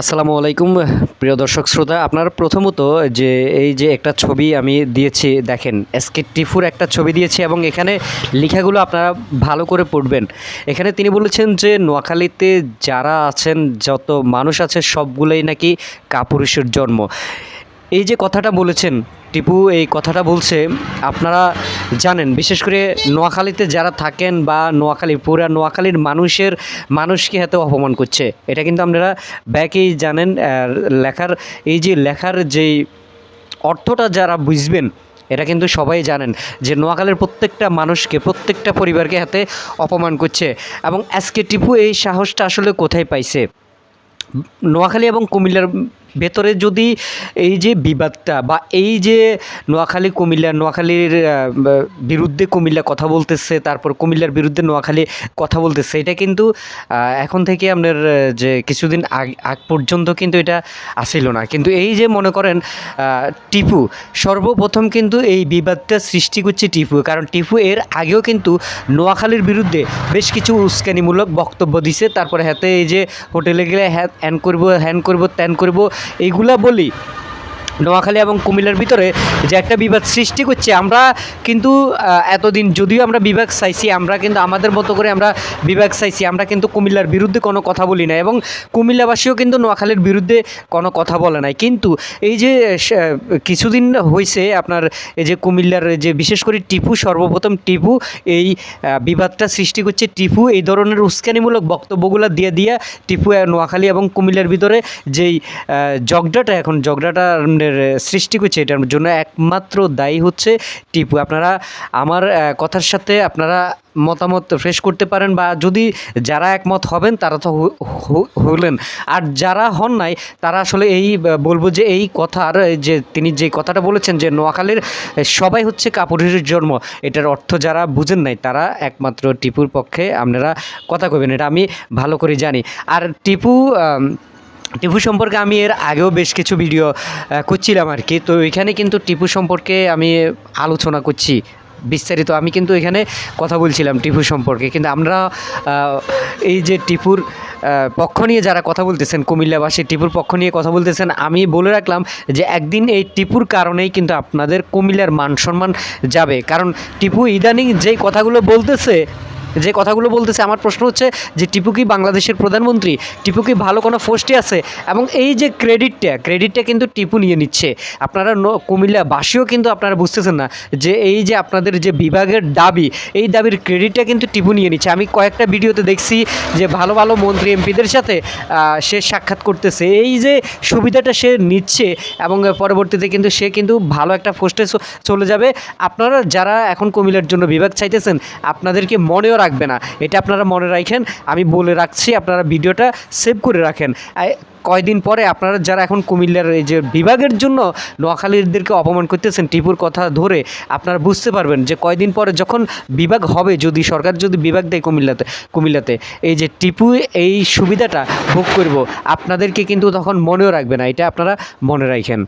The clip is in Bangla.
আসসালামু আলাইকুম, প্রিয় দর্শক শ্রোতা। আপনার প্রথমত যে এই যে একটা ছবি আমি দিয়েছি, দেখেন এসকে টিফুর একটা ছবি দিয়েছি এবং এখানে লেখাগুলো আপনারা ভালো করে পড়বেন। এখানে তিনি বলেছেন যে, নোয়াখালীতে যারা আছেন, যত মানুষ আছে, সবগুলোই নাকি কাপুরুষের জন্ম। এই যে কথাটা বলেছেন, টিপু এই কথাটা বলছে, আপনারা জানেন, বিশেষ করে নোয়াখালীতে যারা থাকেন বা নোয়াখালী, পুরা নোয়াখালীর মানুষের, মানুষকে হাতে অপমান করছে। এটা কিন্তু আপনারা ব্যাকেই জানেন লেখার, এই যে লেখার যেই অর্থটা যারা বুঝবেন এটা কিন্তু সবাই জানেন যে নোয়াখালীর প্রত্যেকটা মানুষকে, প্রত্যেকটা পরিবারকে হাতে অপমান করছে। এবং এসকে টিপু এই সাহসটা আসলে কোথায় পাইছে? নোয়াখালী এবং কুমিল্লার ভেতরে যদি এই যে বিবাদটা বা এই যে নোয়াখালী কুমিল্লা, নোয়াখালীর বিরুদ্ধে কুমিল্লা কথা বলতেছে, তারপর কুমিল্লার বিরুদ্ধে নোয়াখালী কথা বলতেছে, এটা কিন্তু এখন থেকে আপনার যে কিছুদিন আগ আগ পর্যন্ত কিন্তু এটা আসিল না। কিন্তু এই যে মনে করেন টিপু, সর্বপ্রথম কিন্তু এই বিবাদটা সৃষ্টি করছে টিপু, কারণ টিপু এর আগেও কিন্তু নোয়াখালীর বিরুদ্ধে বেশ কিছু উস্কানিমূলক বক্তব্য দিছে, তারপরে হাতে এই যে হোটেলে গেলে হ্যাঁ হ্যান করব হ্যান করব, ত্যান করব এইগুলা বলি। নোয়াখালী এবং কুমিল্লার ভিতরে যে একটা বিবাদ সৃষ্টি করছে আমরা কিন্তু এতদিন যদিও আমরা বিভাগ চাইছি আমরা কিন্তু আমাদের মতো করে আমরা বিভাগ চাইছি আমরা কিন্তু কুমিল্লার বিরুদ্ধে কোনো কথা বলি না এবং কুমিল্লাবাসীও কিন্তু নোয়াখালীর বিরুদ্ধে কোনো কথা বলে নাই। কিন্তু এই যে কিছুদিন হয়েছে আপনার এই যে কুমিল্লার যে বিশেষ করে টিপু সর্বপ্রথম টিপু এই বিবাদটা সৃষ্টি করছে টিপু এই ধরনের উস্কানিমূলক বক্তব্যগুলো দিয়ে দিয়ে টিপু নোয়াখালী এবং কুমিল্লার ভিতরে যেই আহ, ঝগড়াটা এখন আহ, সৃষ্টি করছে, এটার জন্য একমাত্র দায়ী হচ্ছে টিপু। আপনারা আমার কথার সাথে আপনারা মতামত ফ্রেশ করতে পারেন বা যদি যারা একমত হবেন, তারা তো হলেন। আর যারা হন নাই, তারা আসলে এই বলব যে এই কথার যে তিনি যে কথাটা বলেছেন যে নোয়াখালীর সবাই হচ্ছে কাপুরুষের জন্ম, এটার অর্থ যারা বুঝেন নাই, তারা একমাত্র টিপুর পক্ষে আপনারা কথা কবেন এটা আমি ভালো করে জানি। আর টিপু টিপু সম্পর্কে আমি এর আগেও বেশ কিছু ভিডিও করছিলাম আর কি তো এখানে কিন্তু টিপু সম্পর্কে আমি আলোচনা করছি বিস্তারিত। আমি কিন্তু এখানে কথা বলছিলাম টিপু সম্পর্কে। কিন্তু আমরা এই যে টিপুর পক্ষ নিয়ে যারা কথা বলতেছেন, কুমিল্লাবাসী টিপুর পক্ষ নিয়ে কথা বলতেছেন, আমি বলে রাখলাম যে একদিন এই টিপুর কারণেই কিন্তু আপনাদের কুমিল্লার মান সম্মান যাবে। কারণ টিপু ইদানিং যেই কথাগুলো বলতেছে যে কথাগুলো বলতেছে, আমার প্রশ্ন হচ্ছে যে টিপু কি বাংলাদেশের প্রধানমন্ত্রী? টিপু কি ভালো কোনো পোস্টে আছে? এবং এই যে ক্রেডিটটা ক্রেডিটটা কিন্তু টিপু নিয়ে নিচ্ছে। আপনারা কুমিল্লাবাসীও কিন্তু আপনারা বুঝতেছেন না যে এই যে আপনাদের যে বিভাগের দাবি, এই দাবির ক্রেডিটটা কিন্তু টিপু নিয়ে নিচ্ছে। আমি কয়েকটা ভিডিওতে দেখছি যে ভালো ভালো মন্ত্রী এমপিদের সাথে সে সাক্ষাৎ করতেছে। এই যে সুবিধাটা সে নিচ্ছে এবং পরবর্তীতে কিন্তু সে কিন্তু ভালো একটা পোস্টে চলে যাবে। আপনারা যারা এখন কুমিল্লার জন্য বিভাগ চাইতেছেন, আপনাদেরকে মনেও রাখবে না। এটা আপনারা মনে রাখেন। আমি বলে রাখছি, আপনারা ভিডিওটা সেভ করে রাখেন। কয়দিন পরে আপনারা যারা এখন কুমিল্লার এই যে বিভাগের জন্য নোয়াখালীদেরকে অপমান করতেছেন টিপুর কথা ধরে, আপনারা বুঝতে পারবেন যে কয়দিন পরে যখন বিভাগ হবে, যদি সরকার যদি বিভাগ দেয় কুমিল্লাতে কুমিল্লাতে, এই যে টিপু এই সুবিধাটা ভোগ করব, আপনাদেরকে কিন্তু তখন মনেও রাখবে না। এটা আপনারা মনে রাখেন।